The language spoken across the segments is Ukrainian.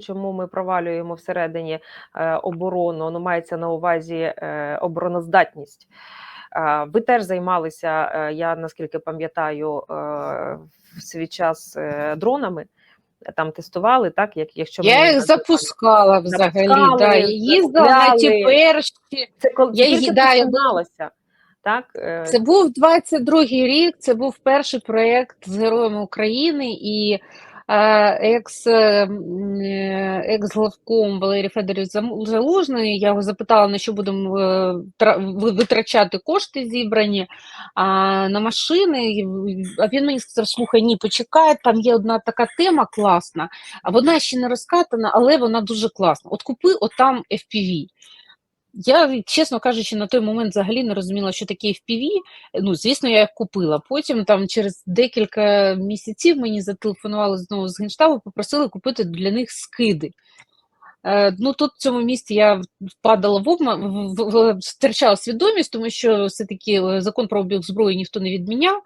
чому ми провалюємо всередині е, оборону, ну мається на увазі е, обороноздатність. Ви теж займалися, е, я наскільки пам'ятаю, в свій час дронами. Там тестували, так? Як, якщо Я їх запускала взагалі. Запускали, да, і їздила на ті перші. Це коли Я починалося, так? Це був 22-й рік, це був перший проєкт з героями України і екс, е, м, е, екс-главком Валерій Федорович Залужний, я його запитала, на що будемо е, тра- ви- витрачати кошти зібрані на машини. А він мені сказав, слухай, ні, почекай, там є одна така тема класна, а вона ще не розкатана, але вона дуже класна. От купи отам FPV. Я, чесно кажучи, на той момент взагалі не розуміла, що таке FPV. Ну, звісно, я їх купила. Потім, там, через декілька місяців мені зателефонували знову з Генштабу, попросили купити для них скиди. Е, ну, тут в цьому місці я впадала в обма, втрачала свідомість, тому що все-таки е, закон про обіг зброї ніхто не відміняв.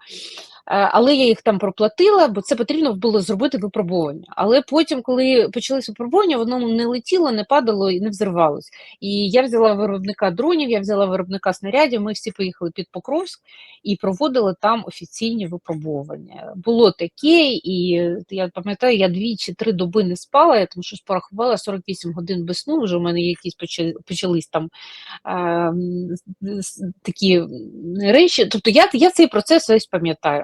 Е, Але я їх там проплатила, бо це потрібно було зробити випробування. Але потім, коли почалися випробування, воно не летіло, не падало і не взривалось. І я взяла виробника дронів, я взяла виробника снарядів. Ми всі поїхали під Покровськ і проводили там офіційні випробування. Було таке, і я пам'ятаю, я дві чи три доби не спала, я там щось порахувала 48 годин без сну. Вже в мене якісь почали, почались там е, такі речі. Тобто я, я цей процес весь пам'ятаю.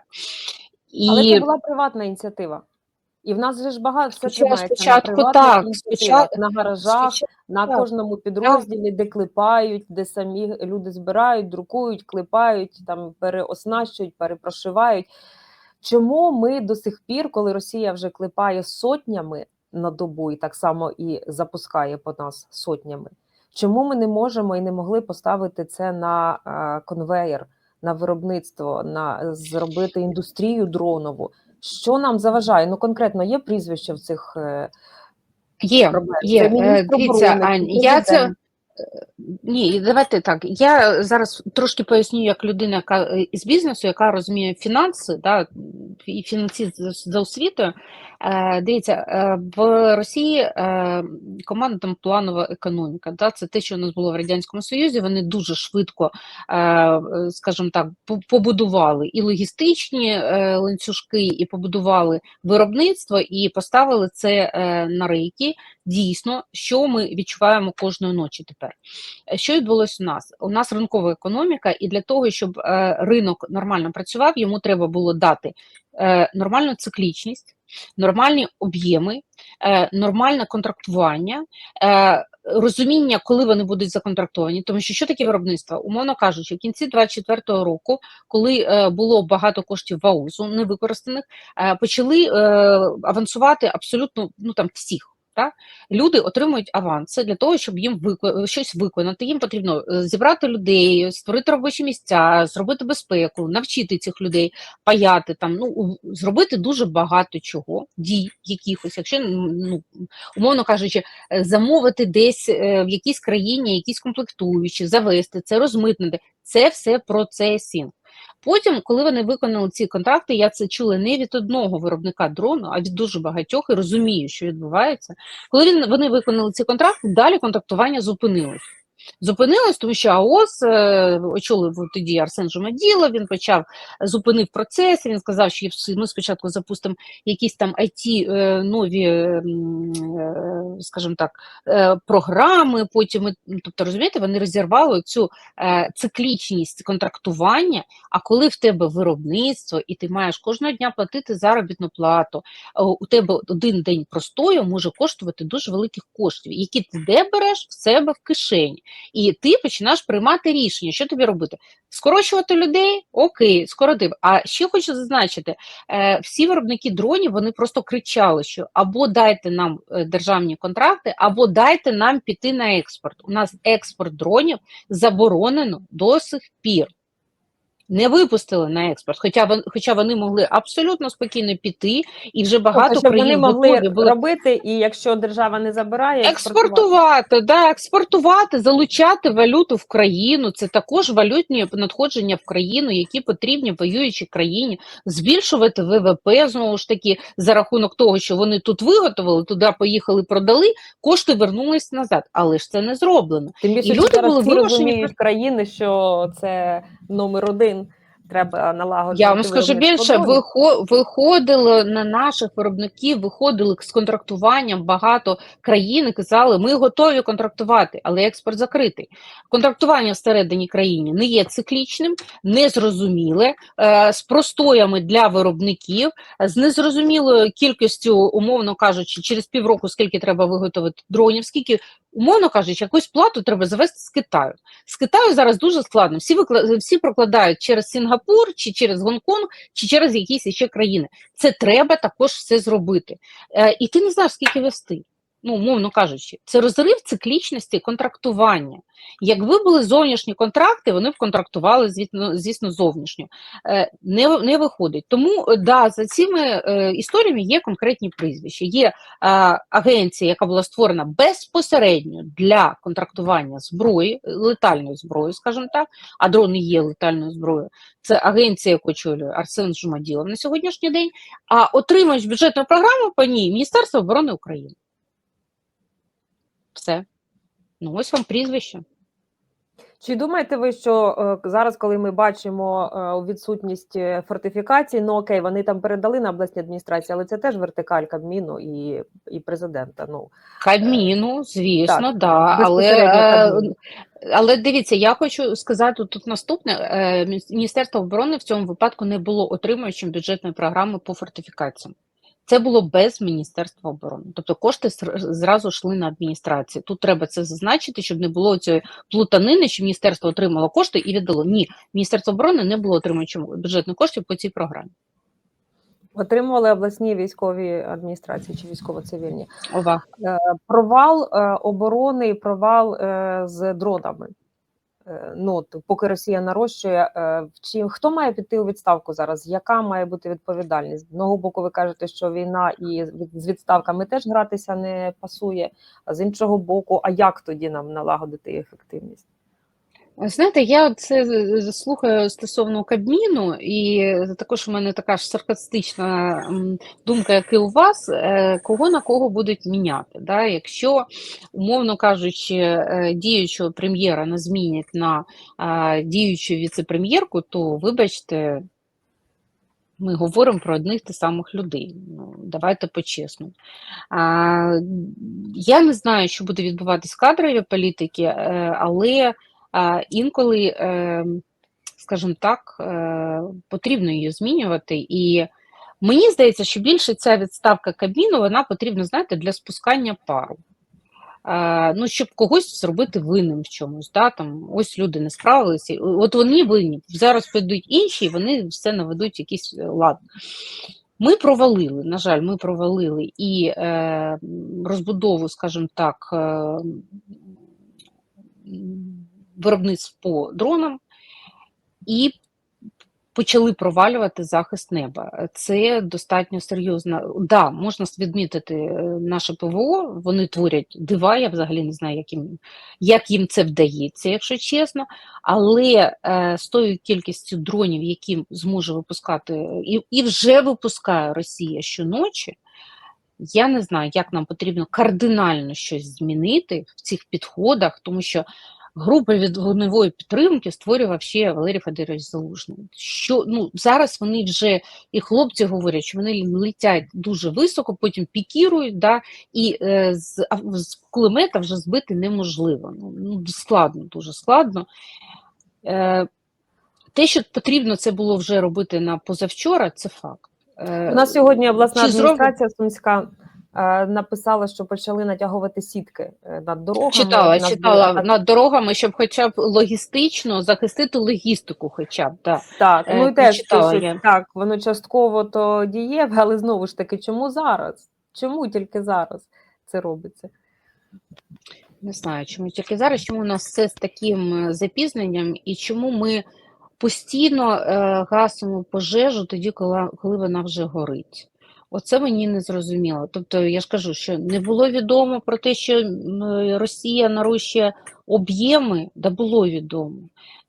І Але це була приватна ініціатива. І в нас же ж багато все тримається на спочатку приватних так, спочатку- на гаражах, спочатку на кожному підрозділі, де клепають, де самі люди збирають, друкують, клепають, там переоснащують, перепрошивають. Чому ми до сих пір, коли Росія вже клепає сотнями на добу і так само і запускає по нас сотнями, чому ми не можемо і не могли поставити це на е, конвеєр, на виробництво, на зробити індустрію дронову? Що нам заважає? Ну конкретно є прізвище в цих е, Є, проблем? є. Це Е, Дивіться, Ань, я це ні, давайте так. Я зараз трошки поясню, як людина, яка е, із бізнесу, яка розуміє фінанси, да, і фінансист за- за освітою. Е, Дивіться, е, в Росії е, команда там планова економіка. Да, це те, що у нас було в радянському союзі. Вони дуже швидко, скажімо так, побудували і логістичні ланцюжки, і побудували виробництво, і поставили це на рейки. Дійсно, що ми відчуваємо кожної ночі тепер. Що відбулося у нас? У нас ринкова економіка, і для того, щоб ринок нормально працював, йому треба було дати нормальну циклічність, нормальні об'єми, е, нормальне контрактування. Е, Розуміння, коли вони будуть законтрактовані, тому що що таке виробництво? Умовно кажучи, в кінці 24-го року, коли е, було багато коштів ваузу невикористаних, е, почали авансувати абсолютно ну там всіх. Так? Люди отримують аванси для того, щоб їм вико... щось виконати. Їм потрібно е, зібрати людей, створити робочі місця, зробити безпеку, навчити цих людей, паяти там, ну зробити дуже багато чого, дій якихось, якщо ну умовно кажучи, е, замовити десь е, в якійсь країні якісь комплектуючі, завести це, розмитнити. Це все процесінг. Потім, коли вони виконали ці контракти, я це чула не від одного виробника дрону, а від дуже багатьох і розумію, що відбувається. Коли він, вони виконали ці контракти, далі контрактування зупинилось. Зупинилось, тому що АОС е, очолив тоді Арсен Жумаділов, він почав зупинив процес, він сказав, що ми спочатку запустимо якісь там IT е, нові, е, скажімо так, е, програми, потім, ну, тобто, розумієте, вони розірвали цю е, циклічність контрактування, а коли в тебе виробництво і ти маєш кожного дня платити заробітну плату, е, у тебе один день простою може коштувати дуже великих коштів, які ти де береш в себе в кишені. І ти починаєш приймати рішення, що тобі робити. Скорочувати людей? Окей, скоротив. А ще хочу зазначити: е, всі виробники дронів вони просто кричали, що або дайте нам е, державні контракти, або дайте нам піти на експорт. У нас експорт дронів заборонено до сих пір. Не випустили на експорт, хоча вони, хоча вони могли абсолютно спокійно піти, і вже багато Тобто, щоб вони могли були робити, і якщо держава не забирає, експортувати, да, експортувати, залучати валюту в країну. Це також валютні надходження в країну, які потрібні воюючій країні, збільшувати ВВП знову ж таки за рахунок того, що вони тут виготовили, туди поїхали, продали, кошти вернулись назад. Але ж це не зроблено. Тим більше І люди були вимушені країни, що це номер один. Треба налагодити. Я вам скажу більше, дронів. вихо- на наших виробників, виходили з контрактуванням багато країн і казали, ми готові контрактувати, але експорт закритий. Контрактування всередині країни не є циклічним, незрозуміле, е, з простоями для виробників, з незрозумілою кількістю, умовно кажучи, через півроку скільки треба виготовити дронів, скільки, умовно кажучи, якусь плату треба завести з Китаю. З Китаю зараз дуже складно. Всі викла... всі прокладають через Сінгапур, чи через Гонконг, чи через якісь ще країни. Це треба також все зробити. Е, і ти не знаєш, скільки вести. Ну, умовно кажучи, це розрив циклічності контрактування. Якби були зовнішні контракти, вони б контрактували, звісно, звісно зовнішньо. Е, не, не виходить. Тому е, да, за цими е, історіями є конкретні прізвища. Є агенція, яка була створена безпосередньо для контрактування зброї, летальної зброї, скажімо так, а дрони є летальною зброєю. Це агенція, яку очолює Арсен Жумаділов на сьогоднішній день. А отримують бюджетну програму по ній Міністерство оборони України. Все. Ну, ось вам прізвище. Чи думаєте ви, що е, зараз, коли ми бачимо е, відсутність е, фортифікацій, ну окей, вони там передали на обласні адміністрації, але це теж вертикаль Кабміну і, і президента. Ну Кабміну, звісно, так, да, але, Кабміну. але дивіться, я хочу сказати тут наступне: Міністерство оборони в цьому випадку не було отримуючим бюджетної програми по фортифікаціям. Це було без Міністерства оборони. Тобто кошти зразу йшли на адміністрацію. Тут треба це зазначити, щоб не було цієї плутанини, що міністерство отримало кошти і віддало. Ні, Міністерство оборони не було отримуючим бюджетних коштів по цій програмі. отримували обласні військові адміністрації чи військово-цивільні. Ова. Провал е, оборони, провал е, з дронами. Е, Ну, поки Росія нарощує, е, чим хто має піти у відставку зараз? Яка має бути відповідальність? З одного боку, ви кажете, що війна і з відставками теж гратися не пасує. А з іншого боку, а як тоді нам налагодити ефективність? Знаєте, я це е, слухаю стосовно Кабміну, і також у мене така ж саркастична думка, як і у вас, е, кого на кого будуть міняти. Да? Якщо, умовно кажучи, діючого прем'єра не змінять на діючу віце-прем'єрку, то вибачте. Ми говоримо про одних тих самих людей. Ну, давайте по-чесному. Я не знаю, що буде відбуватись в кадровій політики, е, але а, інколи, е, скажімо так, е, потрібно її змінювати. І мені здається, що більше ця відставка Кабміну вона потрібна, знаєте, для спускання пару. Е, Ну, щоб когось зробити винним в чомусь. Да? Там, ось люди не справилися. От вони винні. Зараз прийдуть інші, і вони все наведуть якийсь е, лад. Ми провалили, на жаль, ми провалили і е, розбудову, скажімо так, е, виробництв по дронам і почали провалювати захист неба. Це достатньо серйозно. Да, можна відмітити е, наше ПВО, вони творять дива, я взагалі не знаю, як їм, як їм це вдається, якщо чесно. Але е, з тою кількістю дронів, які зможе випускати, і, і вже випускає Росія щоночі, я не знаю, як нам потрібно кардинально щось змінити в цих підходах, тому що група від вогневої підтримки створював ще Валерій Федорович Залужний. Що ну зараз вони вже і хлопці говорять, що вони летять дуже високо, потім пікірують, да, і е, з, з кулемета вже збити неможливо. Ну, ну складно, дуже складно. Е, те, що потрібно це було вже робити на позавчора, це факт. Е, У нас сьогодні обласна чи адміністрація Сумська е, написала, що почали натягувати сітки е, над дорогами. Читала, Нас читала над дорогами, щоб хоча б логістично захистити логістику, хоча б да. Так, Е, ну і теж так, воно частково то дієве, але знову ж таки, чому зараз? Чому тільки зараз це робиться? Не знаю, чому тільки зараз, чому у нас все з таким е, запізненням і чому ми постійно е, гасимо пожежу тоді, коли, коли вона вже горить. Оце мені не зрозуміло. Тобто, я ж кажу, що не було відомо про те, що Росія нарощує об'єми, да було відомо.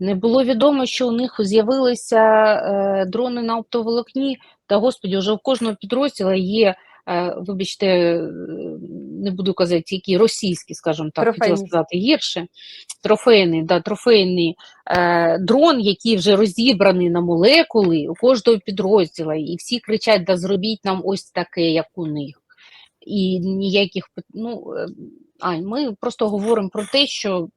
Не було відомо, що у них з'явилися е, дрони на оптоволокні. Та господі, вже у кожного підрозділу є, е, вибачте, е, не буду казати, які російські, скажімо так, хотіла сказати гірше. Трофейний, да, трофейний е, дрон, який вже розібраний на молекули у кожного підрозділу, і всі кричать: да зробіть нам ось таке, як у них. І ніяких ну, а ми просто говоримо про те, що,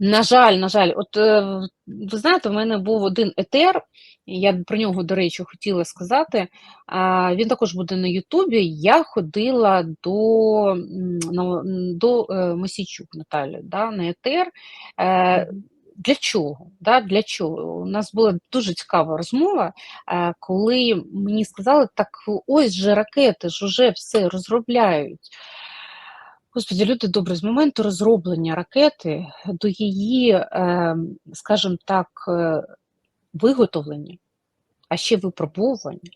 на жаль, на жаль, от е, ви знаєте, в мене був один етер, я про нього, до речі, хотіла сказати. Він також буде на Ютубі. Я ходила до, до е, Мосійчук Наталі да, на етер. Е, для чого? Да, для чого? У нас була дуже цікава розмова, коли мені сказали, так ось же ракети ж уже все розробляють. Господи, люди добре, з моменту розроблення ракети до її, е, скажімо так, е, виготовлення, а ще випробовування,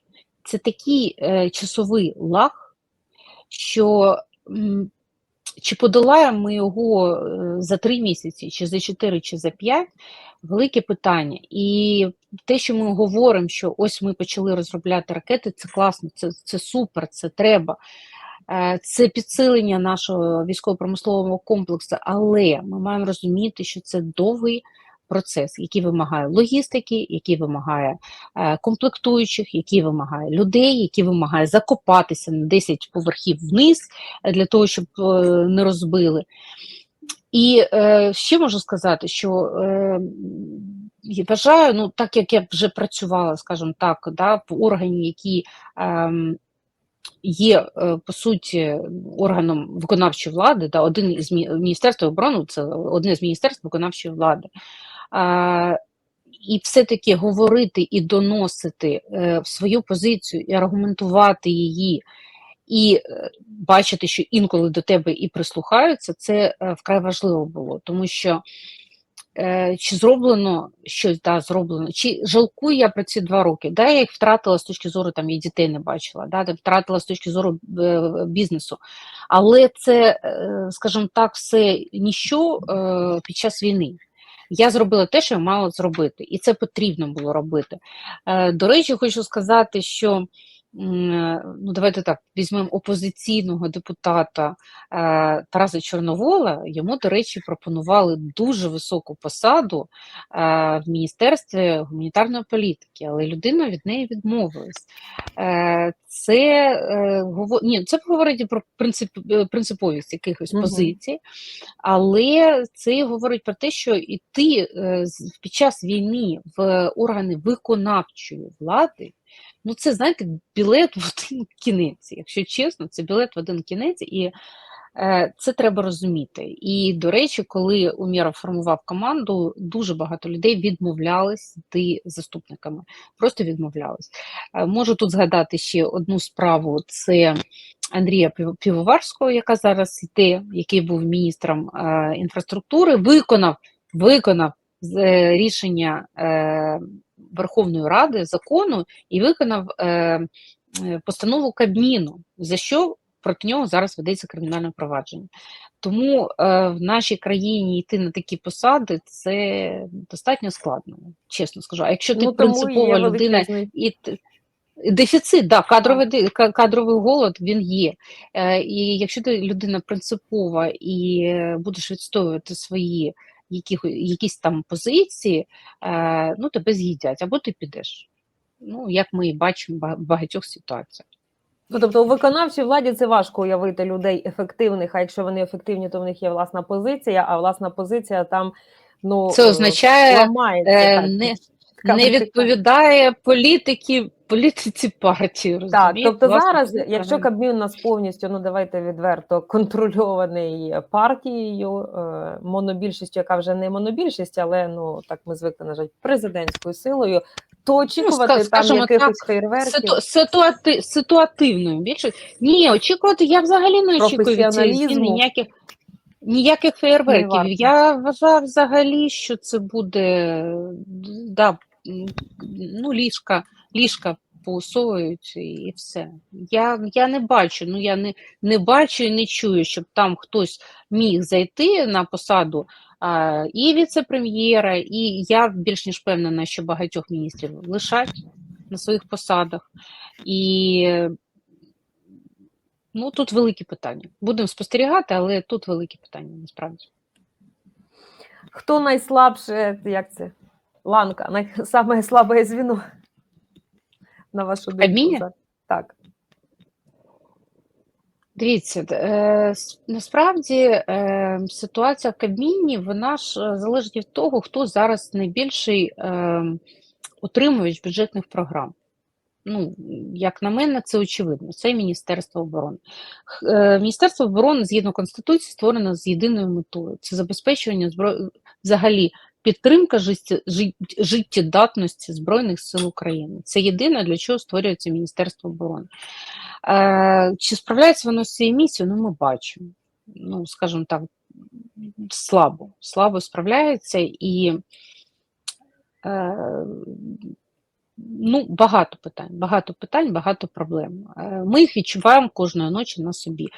це такий е, часовий лаг, що чи подолаємо ми його за три місяці, чи за чотири, чи за п'ять, велике питання. І те, що ми говоримо, що ось ми почали розробляти ракети, це класно, це, це супер, це треба. Е, Це підсилення нашого військово-промислового комплексу, але ми маємо розуміти, що це довгий процес, який вимагає логістики, який вимагає е, комплектуючих, який вимагає людей, який вимагає закопатися на 10 поверхів вниз е, для того, щоб е, не розбили. І е, ще можу сказати, що е, я вважаю, ну так як я вже працювала, скажімо так, да, в органі, які ем, є е, по суті органом виконавчої влади, да, один із мі- Міністерства оборони, це одне з міністерств виконавчої влади. А, і все-таки говорити і доносити е, свою позицію і аргументувати її, і е, бачити, що інколи до тебе і прислухаються, це е, вкрай важливо було, тому що чи зроблено щось, да, зроблено, чи жалкую я про ці два роки. Да, я їх втратила з точки зору, там я дітей не бачила, да, втратила з точки зору е, бізнесу. Але це, е, скажімо так, все ніщо е, під час війни. Я зробила те, що я мала зробити, і це потрібно було робити. Е, До речі, хочу сказати, що е, ну, давайте так, візьмемо опозиційного депутата е, Тараса Чорновола. Йому, до речі, пропонували дуже високу посаду е, в Міністерстві гуманітарної політики, але людина від неї відмовилась. Е, Це, е, ні, це говорить про принцип, е, принциповість якихось позицій, але це говорить про те, що іти е, під час війни в органи виконавчої влади, ну це знаєте, білет в один кінець. Якщо чесно, це білет в один кінець, і е, це треба розуміти. І до речі, коли Умєров формував команду, дуже багато людей відмовлялись йти заступниками, просто відмовлялись. Е, Можу тут згадати ще одну справу: це Андрія Півоварського, яка зараз йде, який був міністром е, інфраструктури, виконав, виконав е, рішення е, Верховної Ради закону і виконав е, е, постанову Кабміну, за що проти нього зараз ведеться кримінальне провадження. Тому е, в нашій країні йти на такі посади це достатньо складно, чесно скажу. А якщо ти Ну, принципова людина і дефіцит, да, кадровий, кадровий голод він є. Е, І якщо ти людина принципова і е, будеш відстоювати свої які, якісь там позиції, е, ну тебе з'їдять, або ти підеш. Ну, як ми і бачимо в багатьох ситуаціях. Ну, тобто у виконавчій владі це важко уявити людей ефективних, а якщо вони ефективні, то в них є власна позиція, а власна позиція там ну Це означає, ламається. е, не- Не відповідає політики, політиці партії. Так, тобто Власна зараз, позиція, якщо Кабмін у нас повністю, ну давайте відверто контрольований партією, е, монобільшістю, яка вже не монобільшість, але ну так ми звикли нажати президентською силою, то очікувати ска- там якихось фейерверків. Ситу, ситуати, ситуативною більше. Ні, очікувати, я взагалі не очікую від цієї зміни ніяких. Ніяких феєрверків. варто. Я вважаю взагалі, що це буде да, ну, ліжка, ліжка поусовують і все. Я, я не бачу, ну я не, не бачу і не чую, щоб там хтось міг зайти на посаду а, і віце-прем'єра, і я більш ніж впевнена, що багатьох міністрів лишать на своїх посадах. І ну, тут великі питання. Будемо спостерігати, але тут великі питання насправді. Хто найслабше, як це? Ланка, най... саме слабе звіно, на вашу думку? Кабміні? Так. Дивіться, е, насправді е, ситуація в Кабміні, вона ж е, залежить від того, хто зараз найбільший е, утримувач бюджетних програм. Ну, як на мене, це очевидно. Це Міністерство оборони. Міністерство оборони згідно Конституції створено з єдиною метою: це забезпечування збро... взагалі підтримка життєдатності Збройних сил України. Це єдине, для чого створюється Міністерство оборони. Е, Чи справляється воно з цією місією? Ну, ми бачимо. Ну, скажімо так, слабо, слабо справляється і е, ну, багато питань, багато питань, багато проблем. Е, Ми їх відчуваємо кожної ночі на собі.